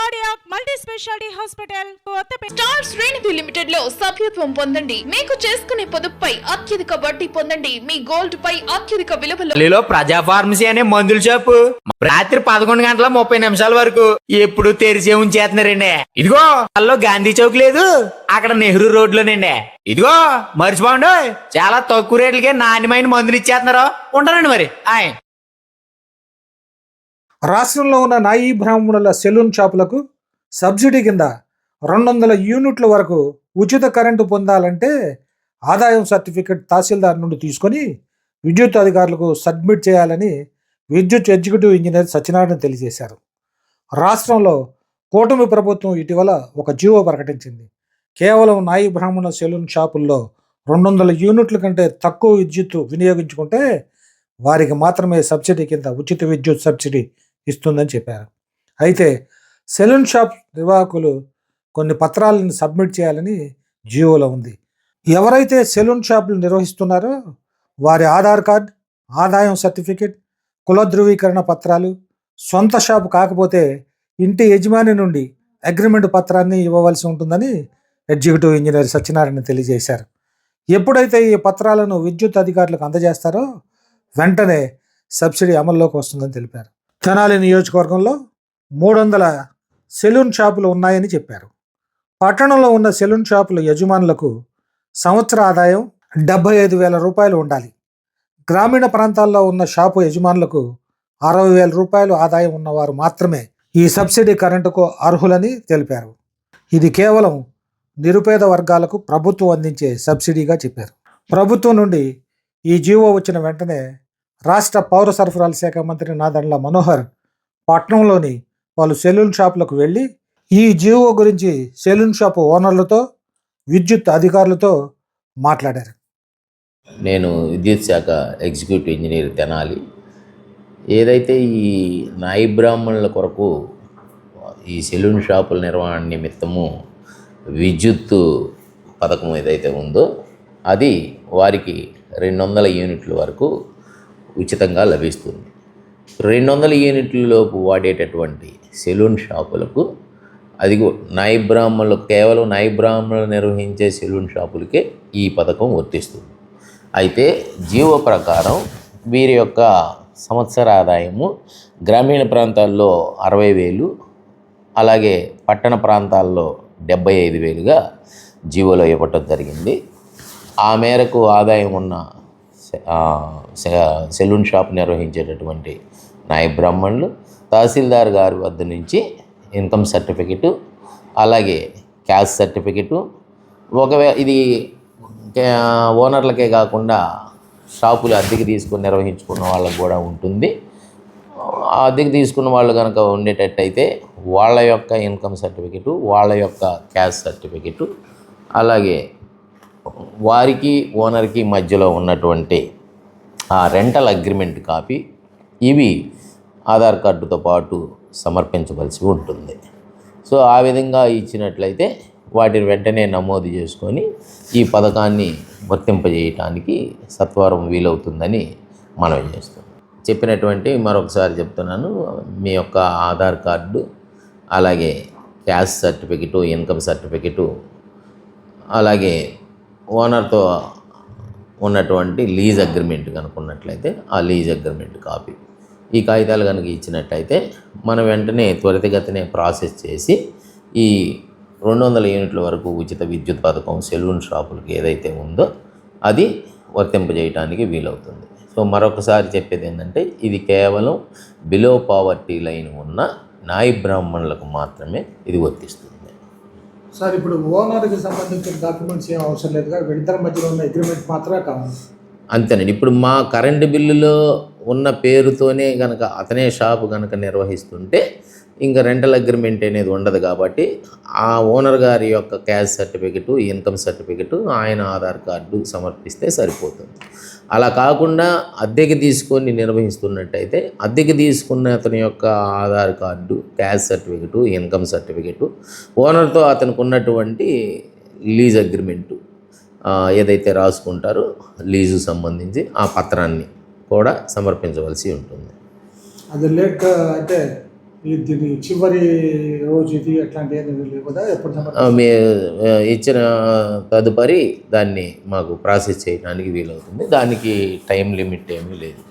Cardiac multi speciality hospital star శ్రేణిధి లిమిటెడ్లో సభ్యత్వం పొందండి. మీకు చేసుకునే పొదుపుపై అత్యధిక వడ్డీ పొందండి. మీ గోల్డ్ పై అత్యధిక విలువలో. ప్రజా ఫార్మసీ అనే మందుల షాపు రాత్రి పదకొండు గంటల ముప్పై నిమిషాల వరకు ఎప్పుడు తెరిచే ఉంచేస్తున్నారండి. ఇదిగో అల్లో గాంధీ చౌక్ లేదు. అక్కడ నెహ్రూ రోడ్ లోనండి ఇదిగో మర్చిపోండి. చాలా తక్కువ రేట్లకే నాణ్యమైన మందులు ఇచ్చేస్తున్నారు. ఉంటానండి మరి. ఆయ్. రాష్ట్రంలో ఉన్న నాయీ బ్రాహ్మణుల సెలూన్ షాపులకు సబ్సిడీ కింద రెండు వందల యూనిట్ల వరకు ఉచిత కరెంటు పొందాలంటే ఆదాయం సర్టిఫికెట్ తహసీల్దార్ నుండి తీసుకొని విద్యుత్ అధికారులకు సబ్మిట్ చేయాలని విద్యుత్ ఎగ్జిక్యూటివ్ ఇంజనీర్ సత్యనారాయణ తెలియజేశారు. రాష్ట్రంలో కూటమి ప్రభుత్వం ఇటీవల ఒక జీవో ప్రకటించింది. కేవలం నాయి బ్రాహ్మణ సెలూన్ షాపుల్లో రెండు వందల యూనిట్ల కంటే తక్కువ విద్యుత్ వినియోగించుకుంటే వారికి మాత్రమే సబ్సిడీ కింద ఉచిత విద్యుత్ సబ్సిడీ ఇస్తుందని చెప్పారు. అయితే సెలూన్ షాప్ నిర్వాహకులు కొన్ని పత్రాలను సబ్మిట్ చేయాలని జియోలో ఉంది. ఎవరైతే సెలూన్ షాపులు నిర్వహిస్తున్నారో వారి ఆధార్ కార్డ్ ఆదాయం సర్టిఫికెట్ కుల ధృవీకరణ పత్రాలు సొంత షాపు కాకపోతే ఇంటి యజమాని నుండి అగ్రిమెంట్ పత్రాన్ని ఇవ్వవలసి ఉంటుందని ఎగ్జిక్యూటివ్ ఇంజనీర్ సత్యనారాయణ తెలియజేశారు. ఎప్పుడైతే ఈ పత్రాలను విద్యుత్ అధికారులకు అందజేస్తారో వెంటనే సబ్సిడీ అమల్లోకి వస్తుందని తెలిపారు. తెనాలి నియోజకవర్గంలో మూడు వందల సెలూన్ షాపులు ఉన్నాయని చెప్పారు. పట్టణంలో ఉన్న సెలూన్ షాపుల యజమానులకు సంవత్సర ఆదాయం డెబ్బై ఐదు వేల రూపాయలు ఉండాలి. గ్రామీణ ప్రాంతాల్లో ఉన్న షాపు యజమానులకు అరవై వేల రూపాయలు ఆదాయం ఉన్నవారు మాత్రమే ఈ సబ్సిడీ కరెంటుకు అర్హులని తెలిపారు. ఇది కేవలం నిరుపేద వర్గాలకు ప్రభుత్వం అందించే సబ్సిడీగా చెప్పారు. ప్రభుత్వం నుండి ఈ జీవో వచ్చిన వెంటనే రాష్ట్ర పౌర సరఫరాల శాఖ మంత్రి నాదండ్ల మనోహర్ పట్నంలోని వాళ్ళు సెలూన్ షాపులకు వెళ్ళి ఈ జీవో గురించి సెలూన్ షాపు ఓనర్లతో విద్యుత్ అధికారులతో మాట్లాడారు. నేను విద్యుత్ శాఖ ఎగ్జిక్యూటివ్ ఇంజనీర్ తెనాలి. ఏదైతే ఈ నాయి బ్రాహ్మణుల కొరకు ఈ సెలూన్ షాపుల నిర్వహణ నిమిత్తము విద్యుత్ పథకం ఏదైతే ఉందో అది వారికి రెండు వందల యూనిట్ల వరకు ఉచితంగా లభిస్తుంది. రెండు వందల యూనిట్లలోపు వాడేటటువంటి సెలూన్ షాపులకు అది నాయి బ్రాహ్మణులు కేవలం నాయి బ్రాహ్మణులు నిర్వహించే సెలూన్ షాపులకే ఈ పథకం వర్తిస్తుంది. అయితే జీవో ప్రకారం వీరి యొక్క సంవత్సర ఆదాయము గ్రామీణ ప్రాంతాల్లో అరవై వేలు అలాగే పట్టణ ప్రాంతాల్లో డెబ్బై ఐదు వేలుగా జీవోలో ఇవ్వటం జరిగింది. ఆ మేరకు ఆదాయం ఉన్న సెలూన్ షాప్ నిర్వహించేటటువంటి నాయ బ్రాహ్మణులు తహసీల్దార్ గారి వద్ద నుంచి ఇన్కమ్ సర్టిఫికెటు అలాగే క్యాస్ట్ సర్టిఫికెటు ఒకవేళ ఇది ఓనర్లకే కాకుండా షాపులు అద్దెకి తీసుకుని నిర్వహించుకున్న వాళ్ళకు కూడా ఉంటుంది. అద్దెకి తీసుకున్న వాళ్ళు కనుక ఉండేటట్టయితే వాళ్ళ యొక్క ఇన్కమ్ సర్టిఫికెటు వాళ్ళ యొక్క క్యాస్ట్ సర్టిఫికెటు అలాగే వారికి ఓనర్కి మధ్యలో ఉన్నటువంటి ఆ రెంటల్ అగ్రిమెంట్ కాపీ ఇవి ఆధార్ కార్డుతో పాటు సమర్పించవలసి ఉంటుంది. సో ఆ విధంగా ఇచ్చినట్లయితే వాటిని వెంటనే నమోదు చేసుకొని ఈ పథకాన్ని వర్తింపజేయటానికి సత్వరం వీలవుతుందని మనవి చేస్తాం చెప్పినటువంటి మరొకసారి చెప్తున్నాను మీ యొక్క ఆధార్ కార్డు అలాగే క్యాస్ట్ సర్టిఫికెటు ఇన్కమ్ సర్టిఫికెటు అలాగే ఓనర్తో ఉన్నటువంటి లీజ్ అగ్రిమెంట్ కనుకున్నట్లయితే ఆ లీజ్ అగ్రిమెంట్ కాపీ. ఈ కాగితాలు కనుక ఇచ్చినట్టయితే మనం వెంటనే త్వరితగతినే ప్రాసెస్ చేసి ఈ రెండు వందల యూనిట్ల వరకు ఉచిత విద్యుత్ పథకం సెలూన్ షాపులకు ఏదైతే ఉందో అది వర్తింపజేయడానికి వీలవుతుంది. సో మరొకసారి చెప్పేది ఏంటంటే ఇది కేవలం బిలో పావర్టీ లైన్ ఉన్న నాయి బ్రాహ్మణులకు మాత్రమే ఇది వర్తిస్తుంది. సార్ ఇప్పుడు ఓనర్కి సంబంధించిన డాక్యుమెంట్స్ ఏం అవసరం లేదుగా వీళ్ళిద్దరి మధ్యలో ఉన్న అగ్రిమెంట్ మాత్రమే కావాలి. అంతేనండి. ఇప్పుడు మా కరెంటు బిల్లులో ఉన్న పేరుతోనే కనుక అతనే షాపు కనుక నిర్వహిస్తుంటే ఇంకా రెంటల్ అగ్రిమెంట్ అనేది ఉండదు కాబట్టి ఆ ఓనర్ గారి యొక్క క్యాష్ సర్టిఫికెట్ ఇన్కమ్ సర్టిఫికెట్ ఆయన ఆధార్ కార్డు సమర్పిస్తే సరిపోతుంది. అలా కాకుండా అద్దెకి తీసుకొని నిర్వహిస్తున్నట్టయితే అద్దెకి తీసుకున్న అతని యొక్క Aadhaar card caste certificate income certificate ఓనర్తో అతనికి ఉన్నటువంటి లీజ్ అగ్రిమెంటు ఏదైతే రాసుకుంటారో లీజు సంబంధించి ఆ పత్రాన్ని కూడా సమర్పించవలసి ఉంటుంది. అది లేక అంటే దీని చివరి రోజు ఇది అట్లాంటి ఏమి ఎప్పుడు ఇచ్చిన తదుపరి దాన్ని మాకు ప్రాసెస్ చేయడానికి వీలవుతుంది. దానికి టైం లిమిట్ ఏమీ లేదు.